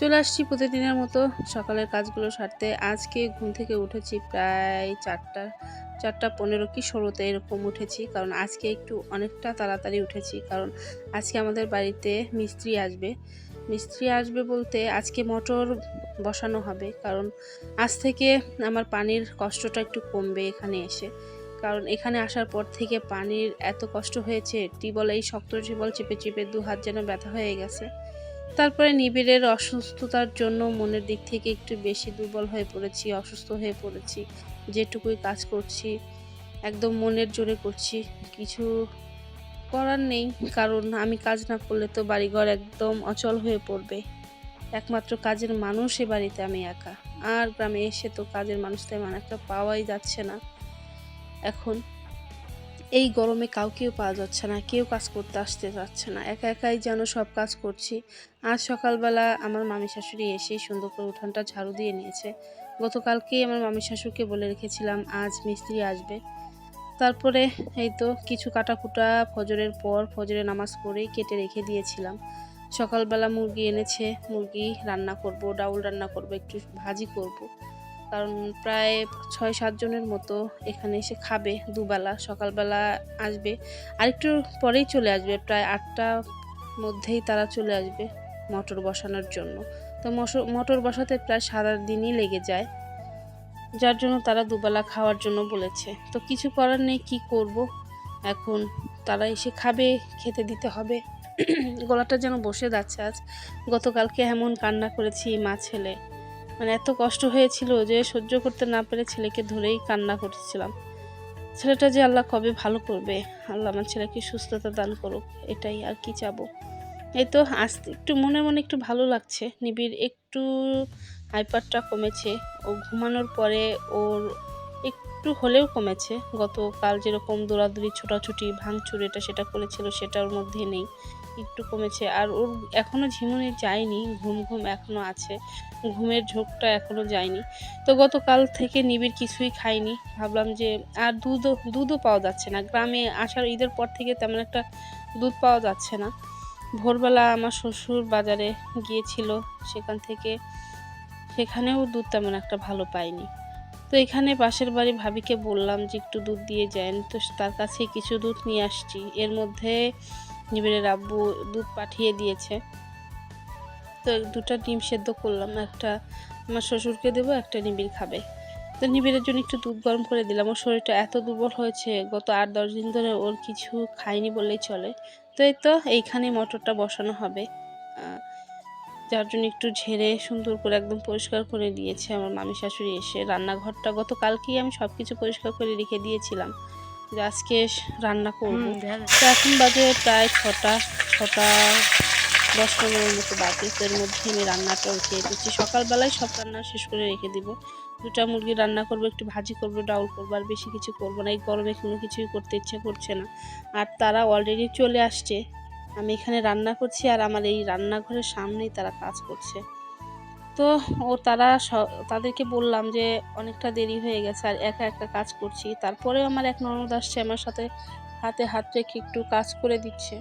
চলে আসছি প্রতিদিনের মতো সকালের কাজগুলো সারতে। আজকে ঘুম থেকে উঠেছি প্রায় চারটা চারটা পনেরো কি ষোলোতে এরকম উঠেছি, কারণ আজকে একটু অনেকটা তাড়াতাড়ি উঠেছি, কারণ আজকে আমাদের বাড়িতে মিস্ত্রি আসবে। মিস্ত্রি আসবে বলতে আজকে মোটর বসানো হবে, কারণ আজ থেকে আমার পানির কষ্টটা একটু কমবে এখানে এসে। কারণ এখানে আসার পর থেকে পানির এত কষ্ট হয়েছে টিবল এই শক্ত টিবল চেপে চেপে দু হাত যেন ব্যথা হয়ে গেছে। তারপরে নিবিড়ের অসুস্থতার জন্য মনের দিক থেকে একটু বেশি দুর্বল হয়ে পড়েছি, অসুস্থ হয়ে পড়েছি। যেটুকুই কাজ করছি, একদম মনের জোরে করছি। কিছু করার নেই, কারণ আমি কাজ না করলে তো বাড়িঘর একদম অচল হয়ে পড়বে। একমাত্র কাজের মানুষ এ বাড়িতে আমি একা। আর গ্রামে এসে তো কাজের মানুষ তেমন একটা পাওয়াই যাচ্ছে না। এখন এই গরমে কাউকেও পাওয়া যাচ্ছে না, কেউ কাজ করতে আসতে যাচ্ছে না। একা একাই যেন সব কাজ করছি। আজ সকালবেলা আমার মামি শাশুড়ি এসে সুন্দর করে উঠানটা ঝাড়ু দিয়ে নিয়েছে। গতকালকেই আমার মামি শাশুড়িকে বলে রেখেছিলাম, আজ মিস্ত্রি আসবে। তারপরে এই তো কিছু কাটাকুটা, ফজরের পর ফজরে নামাজ পড়েই কেটে রেখে দিয়েছিলাম। সকালবেলা মুরগি এনেছে, মুরগি রান্না করব, ডাউল রান্না করব, একটু ভাজি করব। কারণ প্রায় ছয় সাতজনের মতো এখানে এসে খাবে দুবেলা, সকালবেলা আসবে। আর একটু পরেই চলে আসবে, প্রায় আটটার মধ্যেই তারা চলে আসবে মটর বসানোর জন্য। তো মটর বসাতে প্রায় সারা দিনই লেগে যায়। যার জন্য তারা দুবেলা খাওয়ার জন্য বলেছে। তো কিছু করার নেই, কি করব? এখন তারা এসে খাবে, খেতে দিতে হবে। গলাটা যেন বসে যাচ্ছে আজ। গতকালকে এমন কান্না করেছি মা ছেলে। মানে এত কষ্ট হয়েছিল যে সহ্য করতে না পেরে ছেলেকে ধরেই কান্না করছিলাম। ছেলেটা যে আল্লাহ কবে ভালো করবে, আল্লাহ আমার ছেলেকে সুস্থতা দান করুক, এটাই আর কি চাবো। এই তো আস্তে একটু মনে মনে একটু ভালো লাগছে। নিবিড় একটু হাইপারটা কমেছে, ও ঘুমানোর পরে ওর একটু হলেও কমেছে। গতকাল যেরকম দৌড়াদৌড়ি, ছোটাছুটি, ভাঙচুর, এটা সেটা করেছিল, সেটার মধ্যে নেই। একটু কমেছে। আর ওর এখনও ঝিমুনি যায়নি, ঘুম ঘুম এখনও আছে। ঘুমের ঝোঁকটা এখনও যায়নি। তো গতকাল থেকে নিবিড় কিছুই খাইনি ভাবলাম যে আর দুধও দুধও পাওয়া যাচ্ছে না। গ্রামে আসার ঈদের পর থেকে তেমন একটা দুধ পাওয়া যাচ্ছে না। ভোরবেলা আমার শ্বশুর বাজারে গিয়েছিল, সেখান থেকে সেখানেও দুধ তেমন একটা ভালো পাইনি তো এখানে পাশের বাড়ি ভাবিকে বললাম যে একটু দুধ দিয়ে যান। তো তার কাছে কিছু দুধ নিয়ে আসছি। এর মধ্যে নিবিড়ের আব্বু দুধ পাঠিয়ে দিয়েছে। তো দুটো ডিম সেদ্ধ করলাম, একটা আমার শ্বশুরকে দেবো, একটা নিবিড় খাবে। তো নিবিড়ের জন্য একটু দুধ গরম করে দিলাম। ওর শরীরটা এত দুর্বল হয়েছে, গত আট, দশ দিন ধরে ওর কিছু খায়নি বললেই চলে। তো এই তো এইখানে মটরটা বসানো হবে। যার জন্য একটু ঝেড়ে সুন্দর করে একদম পরিষ্কার করে দিয়েছে আমার মামি শাশুড়ি এসে। রান্নাঘরটা গতকালকেই আমি সব কিছু পরিষ্কার করে রেখে দিয়েছিলাম। যে আজকে রান্না করব। তো এখন বাজে প্রায় ছটা ছটা দশ পনেরোর মতো বাজে। তো এর মধ্যে আমি রান্নাটা উঠিয়ে দিচ্ছি। সকালবেলায় সব রান্না শেষ করে রেখে দিব। দুটা মুরগি রান্না করব একটু ভাজি করব ডাউল করব আর বেশি কিছু করব না। এই গরমে কোনো কিছুই করতে ইচ্ছে করছে না। আর তারা অলরেডি চলে আসছে। আমি এখানে রান্না করছি আর আমার এই রান্নাঘরের সামনেই তারা কাজ করছে। তো ও তারা তাদেরকে বললাম যে অনেকটা দেরি হয়ে গেছে, আর একা একা কাজ করছি। তারপরেও আমার এক ননদ আসছে আমার সাথে হাতে হাত রেখে একটু কাজ করে দিচ্ছে।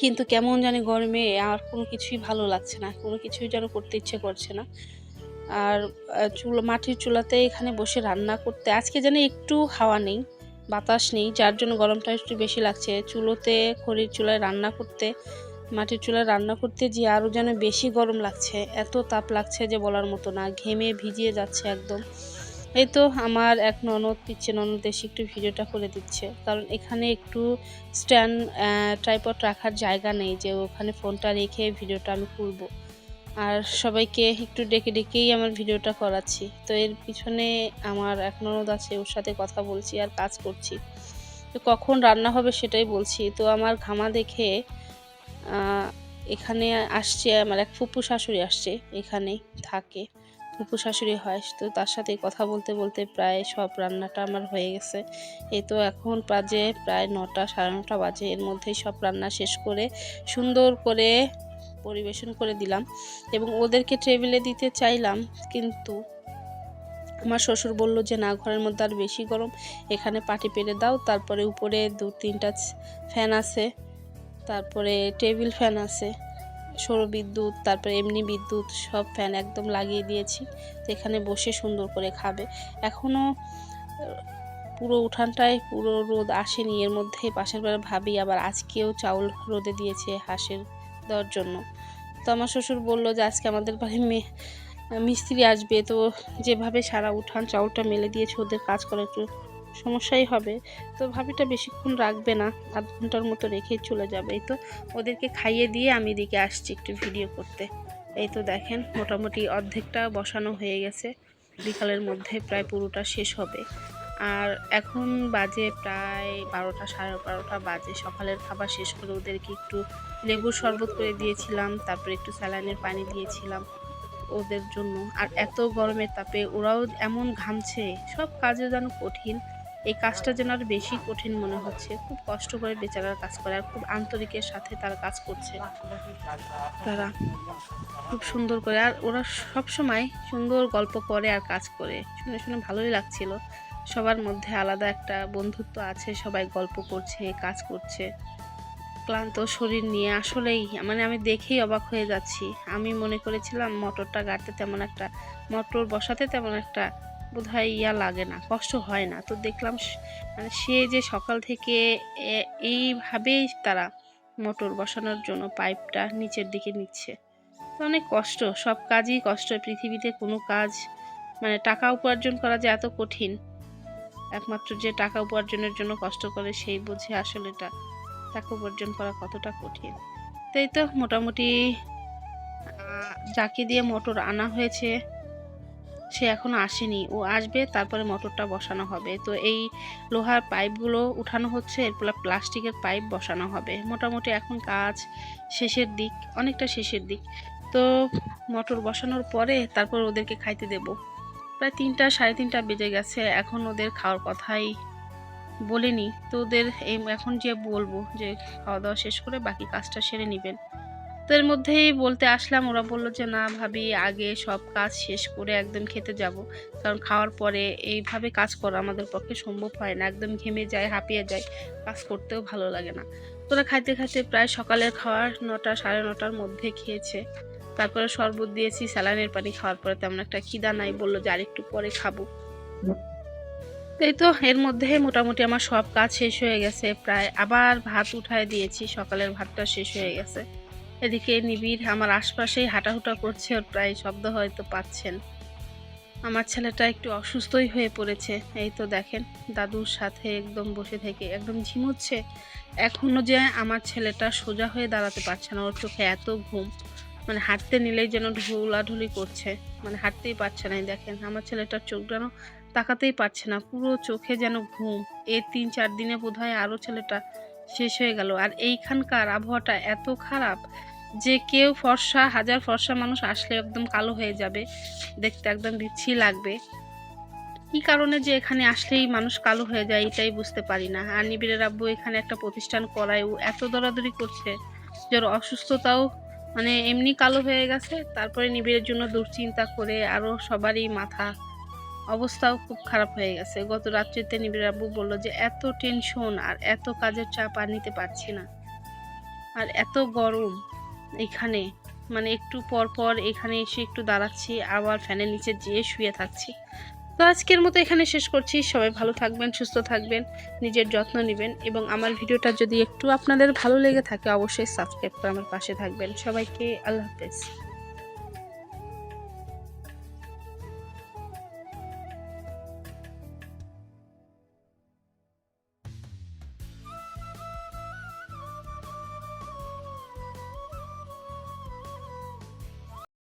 কিন্তু কেমন জানি গরমে আর কোনো কিছুই ভালো লাগছে না, কোনো কিছুই যেন করতে ইচ্ছে করছে না। আর চুলো, মাটির চুলাতে এখানে বসে রান্না করতে, আজকে যেন একটু হাওয়া নেই, বাতাস নেই, যার জন্য গরমটা একটু বেশি লাগছে। চুলোতে, খড়ির চুলায় রান্না করতে মাটির চুলায় রান্না করতে যে আরও যেন বেশি গরম লাগছে, এত তাপ লাগছে যে বলার মতো না, ঘেমে ভিজিয়ে যাচ্ছে একদম। এই তো আমার এক ননদ দিচ্ছে ননদ এসে একটু ভিডিওটা করে দিচ্ছে। কারণ এখানে একটু স্ট্যান্ড ট্রাইপড রাখার জায়গা নেই যে ওখানে ফোনটা রেখে ভিডিওটা আমি করব। আর সবাইকে একটু ডেকে ডেকেই আমার ভিডিওটা করাচ্ছি। তো এর পিছনে আমার এক ননদ আছে, ওর সাথে কথা বলছি আর কাজ করছি। তো কখন রান্না হবে সেটাই বলছি। তো আমার ঘামা দেখে এখানে আসছে, আমার এক ফুপু শাশুড়ি আসছে, এখানেই থাকে। ফুপু শাশুড়ি হয়, তো তার সাথে কথা বলতে বলতে প্রায় সব রান্নাটা আমার হয়ে গেছে। এই তো এখন বাজে প্রায় নটা, সাড়ে নটা বাজে। এর মধ্যেই সব রান্না শেষ করে সুন্দর করে পরিবেশন করে দিলাম। এবং ওদেরকে টেবিলে দিতে চাইলাম, কিন্তু আমার শ্বশুর বলল যে, না, ঘরের মধ্যে আর বেশি গরম। এখানে পাটি পেরে দাও, তারপরে উপরে দু তিনটা ফ্যান আছে। তারপরে টেবিল ফ্যান আছে, সৌর বিদ্যুৎ, তারপরে এমনি বিদ্যুৎ, সব ফ্যান একদম লাগিয়ে দিয়েছি তো এখানে বসে সুন্দর করে খাবে। এখনও পুরো উঠানটায় পুরো রোদ আসেনি, এর মধ্যে পাশের বাড়ি ভাবি আবার আজকেও চাউল রোদে দিয়েছে হাঁসের দেওয়ার জন্য। তো আমার শ্বশুর বলল যে, আজকে আমাদের বাড়ি মেয়ে, মিস্ত্রি আসবে। তো যেভাবে সারা উঠান চাউলটা মেলে দিয়েছে, ওদের কাজ করা একটু সমস্যাই হবে। তো ভাবিটা বেশিক্ষণ রাখবে না, আধ ঘণ্টার মতো রেখে চলে যাবে। এই তো ওদেরকে খাইয়ে দিয়ে আমি এদিকে আসছি একটু ভিডিও করতে। এই তো দেখেন, মোটামুটি অর্ধেকটা বসানো হয়ে গেছে। বিকালের মধ্যে প্রায় পুরোটা শেষ হবে। আর এখন বাজে প্রায় বারোটা, সাড়ে বারোটা বাজে। সকালের খাবার শেষ করে ওদেরকে একটু লেবুর শরবত করে দিয়েছিলাম, তারপরে একটু স্যালাইনের পানি দিয়েছিলাম ওদের জন্য। আর এত গরমের তাপে ওরাও এমন ঘামছে, সব কাজে যেন কঠিন। এই কাজটা যেন আর বেশি কঠিন মনে হচ্ছে। খুব কষ্ট করে বেচারার কাজ করে আর খুব আন্তরিকের সাথে তারা কাজ করছে। তারা খুব সুন্দর করে আর ওরা সব সময় সুন্দর গল্প করে আর কাজ করে। শুনে শুনে ভালোই লাগছিল। সবার মধ্যে আলাদা একটা বন্ধুত্ব আছে, সবাই গল্প করছে, কাজ করছে। ক্লান্ত শরীর নিয়ে আসলেই মানে আমি দেখেই অবাক হয়ে যাচ্ছি। আমি মনে করেছিলাম, মোটরটা গাড়তে তেমন একটা, মোটর বসাতে তেমন একটা বোধহয় ইয়া লাগে না, কষ্ট হয় না। তো দেখলাম মানে সে যে সকাল থেকে এইভাবেই তারা মোটর বসানোর জন্য পাইপটা নিচের দিকে নিচ্ছে। তো অনেক কষ্ট, সব কাজই কষ্ট। পৃথিবীতে কোনো কাজ মানে টাকা উপার্জন করা যে এত কঠিন, একমাত্র যে টাকা উপার্জনের জন্য কষ্ট করে সেই বুঝে আসলে এটা, টাকা উপার্জন করা কতটা কঠিন। তাই তো মোটামুটি যাকে দিয়ে মোটর আনা হয়েছে সে এখনও আসেনি। ও আসবে, তারপরে মোটরটা বসানো হবে। তো এই লোহার পাইপগুলো উঠানো হচ্ছে, এরপর প্লাস্টিকের পাইপ বসানো হবে। মোটামুটি এখন কাজ শেষের দিক, অনেকটা শেষের দিক। তো মোটর বসানোর পরে তারপর ওদেরকে খাইতে দেব। প্রায় তিনটা, সাড়ে তিনটা বেজে গেছে, এখন ওদের খাওয়ার কথাই বলিনি। তো ওদের এই, এখন যে বলব যে খাওয়া দাওয়া শেষ করে বাকি কাজটা সেরে নেবেন। তো এর মধ্যেই বলতে আসলাম, ওরা বলল যে, না ভাবি, আগে সব কাজ শেষ করে একদম খেতে যাব। কারণ খাওয়ার পরে এইভাবে কাজ করা আমাদের পক্ষে সম্ভব হয় না। একদম ঘেমে যায়, হাঁপিয়ে যায়। কাজ করতেও ভালো লাগে না। তোরা খাইতে খাইতে প্রায় সকালের খাওয়ার নটা, সাড়ে নটার মধ্যে খেয়েছে। তারপরে শরবত দিয়েছি স্যালাইনের পানি খাওয়ার পরে তেমন একটা খিদা নাই, বলল যে, আরেকটু পরে খাব। এই তো, এর মধ্যে মোটামুটি আমার সব কাজ শেষ হয়ে গেছে। প্রায় আবার ভাত উঠায় দিয়েছি, সকালের ভাতটা শেষ হয়ে গেছে। এদিকে নিবিড় আমার আশপাশেই হাঁটাহুটা করছে ওর প্রায় শব্দ হয়তো পাচ্ছেন। আমার ছেলেটা একটু অসুস্থই হয়ে পড়েছে, এই তো দেখেন। দাদুর সাথে একদম বসে থেকে একদম ঝিমুচ্ছে। এখনও যে আমার ছেলেটা সোজা হয়ে দাঁড়াতে পারছে না, ওর চোখে এত ঘুম। মানে হাঁটতে নিলেই যেন ঢুলাঢুলি করছে। মানে হাঁটতেই পারছে না দেখেন। আমার ছেলেটার চোখ যেন তাকাতেই পারছে না, পুরো চোখে যেন ঘুম। এই তিন চার দিনে বোধ হয় আরও ছেলেটা শেষ হয়ে গেল। আর এইখানকার আবহাওয়াটা এত খারাপ যে কেউ ফর্সা, হাজার ফর্সা মানুষ আসলে একদম কালো হয়ে যাবে, দেখতে একদম বিচ্ছি লাগবে। কি কারণে যে এখানে আসলেই মানুষ কালো হয়ে যায় এটাই বুঝতে পারি না। আর নিবিড়ের আব্বু এখানে একটা প্রতিষ্ঠান করায়, ও এত দরাদরি করছে যার অসুস্থতাও মানে এমনি কালো হয়ে গেছে। তারপরে নিবিড়ের জন্য দুশ্চিন্তা করে আরও সবারই মাথা অবস্থাও খুব খারাপ হয়ে গেছে। গত রাত্রিতে নিবিড় আব্বু বলল যে, এত টেনশন আর এত কাজের চাপ আর নিতে পারছি না। আর এত গরম এখানে। মানে একটু পর পর এখানে এসে একটু দাঁড়াচ্ছি, আবার ফ্যানের নিচে যেয়ে শুয়ে থাকছি। তো আজকের মতো এখানে শেষ করছি। সবাই ভালো থাকবেন, সুস্থ থাকবেন, নিজের যত্ন নেবেন এবং আমার ভিডিওটা যদি একটু আপনাদের ভালো লেগে থাকে, অবশ্যই সাবস্ক্রাইব করে আমার পাশে থাকবেন। সবাইকে আল্লাহ হাফেজ।